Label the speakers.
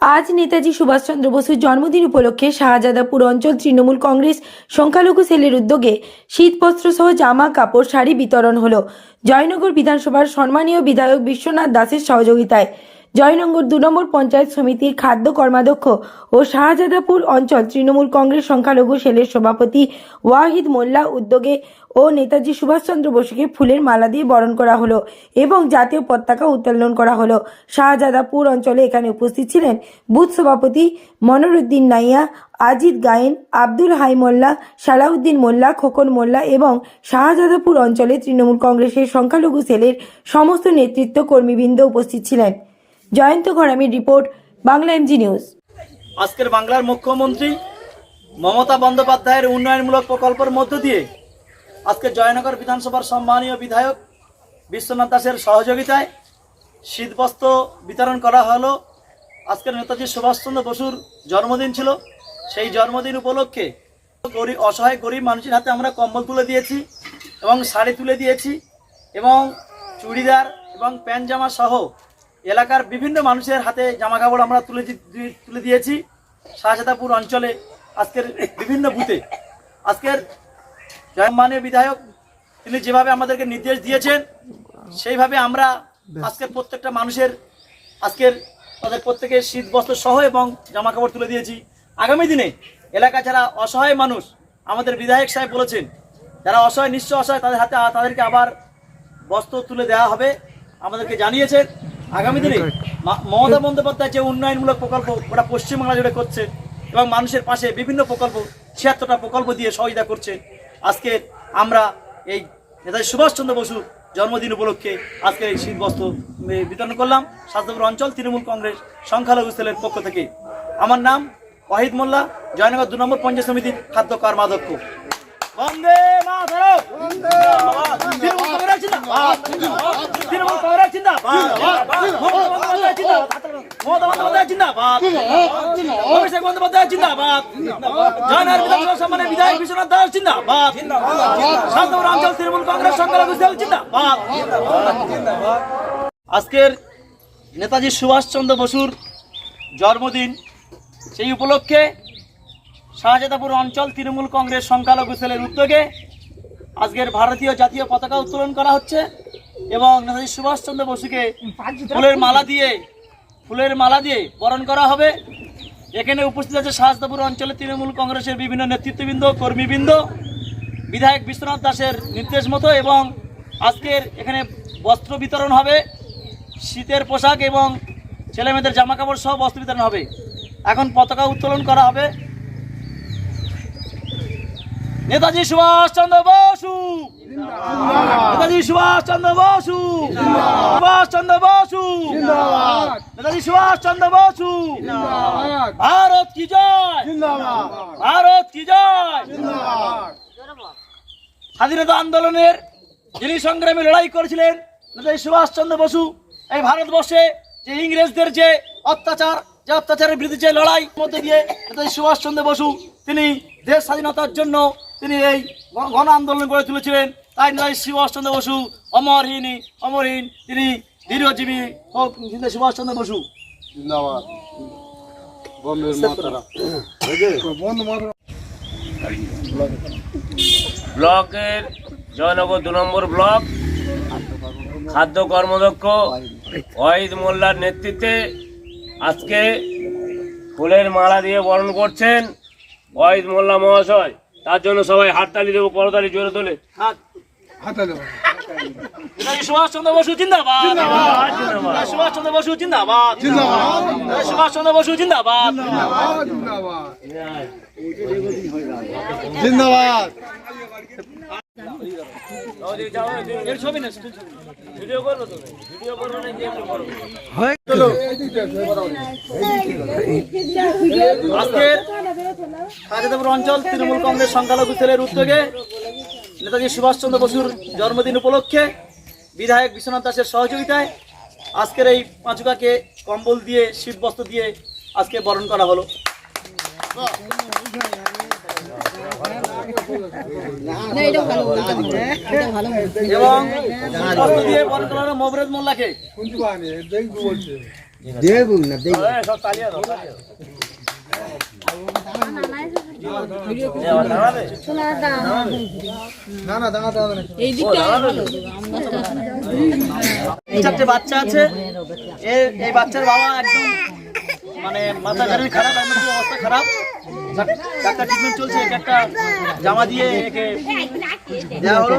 Speaker 1: আজ নেতাজি সুভাষচন্দ্র বসুর জন্মদিন উপলক্ষে শাহজাদাপুর অঞ্চল তৃণমূল কংগ্রেস সংখ্যালঘু সেলের উদ্যোগে শীতবস্ত্র সহ জামা, কাপড়, শাড়ি বিতরণ হলো। জয়নগর বিধানসভার সম্মানীয় বিধায়ক বিশ্বনাথ দাসের সহযোগিতায়। জয়নগর দু নম্বর পঞ্চায়েত সমিতির খাদ্য কর্মাধ্যক্ষ ও শাহজাদাপুর অঞ্চল তৃণমূল কংগ্রেস সংখ্যালঘু সেলের সভাপতি ওয়াহিদ মোল্লা উদ্যোগে ও নেতাজি সুভাষচন্দ্র বসুকে ফুলের মালা দিয়ে বরণ করা হলো এবং জাতীয় পতাকা উত্তোলন করা হলো। শাহজাদাপুর অঞ্চলে এখানে উপস্থিত ছিলেন বুথ সভাপতি মনোরুদ্দিন নাইয়া আজিদ গায়েন, আব্দুল হাই মোল্লা, সালাউদ্দিন মোল্লা, খোকন মোল্লা এবং শাহজাদাপুর অঞ্চলে তৃণমূল কংগ্রেসের সংখ্যালঘু সেলের সমস্ত নেতৃত্ব কর্মীবৃন্দ উপস্থিত ছিলেন। জয়ন্ত ঘরামির রিপোর্ট, বাংলা এমজি নিউজ
Speaker 2: আজকের বাংলার মুখ্যমন্ত্রী মমতা বন্দ্যোপাধ্যায়ের উন্নয়নমূলক প্রকল্পের মধ্য দিয়ে আজকে জয়নগর বিধানসভার সম্মানীয় বিধায়ক বিশ্বনাথ দাসের সহযোগিতায় শীতবস্ত্র বিতরণ করা হলো। আজকের নেতাজি সুভাষচন্দ্র বসুর জন্মদিন ছিল। সেই জন্মদিন উপলক্ষে গরিব অসহায় গরিব মানুষের হাতে আমরা কম্বল তুলে দিয়েছি এবং শাড়ি তুলে দিয়েছি এবং চুড়িদার এবং প্যান্ট জামা সহ এলাকার বিভিন্ন মানুষের হাতে জামা কাপড় আমরা তুলে তুলে দিয়েছি। শাহজাদাপুর অঞ্চলে আজকের বিভিন্ন বুথে। আজকের জয়মানের বিধায়ক, তিনি যেভাবে আমাদেরকে নির্দেশ দিয়েছেন, সেইভাবে আমরা আজকের প্রত্যেকটা মানুষের আজকের তাদের প্রত্যেকে শীত বস্ত্র সহ এবং জামা কাপড় তুলে দিয়েছি। আগামী দিনে এলাকা যারা অসহায় মানুষ, আমাদের বিধায়ক সাহেব বলেছেন, যারা অসহায় নিশ্চয় অসহায়, তাদের হাতে তাদেরকে আবার বস্ত্র তুলে দেওয়া হবে। আমাদেরকে জানিয়েছেন। আগামী দিনে মমতা বন্দ্যোপাধ্যায় যে উন্নয়নমূলক প্রকল্প ওটা পশ্চিমবাংলা জুড়ে করছে এবং মানুষের পাশে বিভিন্ন প্রকল্প ছিয়াত্তরটা প্রকল্প দিয়ে সহযোগিতা করছে আজকে আমরা এই নেতাজি সুভাষচন্দ্র বসু জন্মদিন উপলক্ষে আজকে এই শীত বস্ত্র বিতরণ করলাম। স্বাস্থ্যপুর অঞ্চল তৃণমূল কংগ্রেস সংখ্যালঘু সেলের পক্ষ থেকে। আমার নাম ওয়াহিদ মোল্লা জয়নগর দু নম্বর পঞ্চায়েত সমিতির খাদ্য কর্মাধ্যক্ষ বন্দে মাতরম! আজকের নেতাজি সুভাষচন্দ্র বসুর জন্মদিন। সেই উপলক্ষে শাহজাদাপুর অঞ্চল তৃণমূল কংগ্রেস সংখ্যালঘু সেলের উদ্যোগে আজকের ভারতীয় জাতীয় পতাকা উত্তোলন করা হচ্ছে। এবং নেতাজি সুভাষচন্দ্র বসুকে ফুলের মালা দিয়ে, ফুলের মালা দিয়ে বরণ করা হবে। এখানে উপস্থিত আছে শাহজাদাপুর অঞ্চলে তৃণমূল কংগ্রেসের বিভিন্ন নেতৃত্ববৃন্দ, কর্মীবৃন্দ, বিধায়ক বিশ্বনাথ দাসের নির্দেশ মতো এবং আজকের এখানে বস্ত্র বিতরণ হবে, শীতের পোশাক এবং ছেলেমেয়েদের জামা কাপড় সহ বস্ত্র বিতরণ হবে। এখন পতাকা উত্তোলন করা হবে। নেতাজি সুভাষচন্দ্র বসু! নেতাজি সুভাষচন্দ্র বসু। সুভাষচন্দ্র বসু। নেতাজি সুভাষচন্দ্র বসু। ভারত কি জয়? ভারত কি জয়? স্বাধীনতা আন্দোলনের যিনি সংগ্রামে লড়াই করেছিলেন নেতাজি সুভাষচন্দ্র বসু এই ভারতবর্ষে যে ইংরেজদের যে অত্যাচার যে অত্যাচারের বিরুদ্ধে যে লড়াই মধ্যে দিয়ে নেতাজি সুভাষচন্দ্র বসু তিনি দেশ স্বাধীনতার জন্য তিনি এই গণ- গণ আন্দোলন গড়ে তুলেছিলেন। তাই নেতাজি সুভাষচন্দ্র বসু অমরহীন অমরহীন তিনি দীর্ঘজীবী হোক সুভাষচন্দ্র বসু।
Speaker 3: জিন্দাবাদ। বম্বের মাতারা বন্ধ মাতারা
Speaker 4: ব্লকের জয়নগর দু নম্বর ব্লক খাদ্য কর্মদক্ষ ওয়াহিদ মোল্লার নেতৃত্বে আজকে ফুলের মালা দিয়ে বরণ করছেন ওয়াহিদ মোল্লা মহাশয়। তার জন্য সবাই হাততালি দেবো করতালি জোরে তোলে।
Speaker 3: হাতে দেবো
Speaker 2: নেতাজি সুভাষচন্দ্র বসু জিন্দাবাদ। সুভাষচন্দ্র জিন্দাবাদ। সুভাষচন্দ্র জিন্দাবাদ।
Speaker 3: জিন্দাবাদ
Speaker 2: আজকের শাহজাদাপুর অঞ্চল তৃণমূল কংগ্রেস সংখ্যালঘু সেলের উদ্যোগে নেতাজি সুভাষচন্দ্র বসুর জন্মদিন উপলক্ষে বিধায়ক বিশ্বনাথ দাসের সহযোগিতায় আজকের এই পাঁচুকাকে কম্বল দিয়ে শীত বস্ত্র দিয়ে আজকে বরণ করা হলো। এবং দিয়ে বরণ করা হলো মবরেজ মোল্লাকে।
Speaker 4: দেখুন না দেখুন
Speaker 2: চারটে বাচ্চা আছে। এই বাচ্চার বাবা একদম মানে মাথা শরীর খারাপ অবস্থা খারাপ? ডাক- ডাক্তার ট্রিটমেন্ট চলছে, একে একটা জামা দিয়ে একে হলো।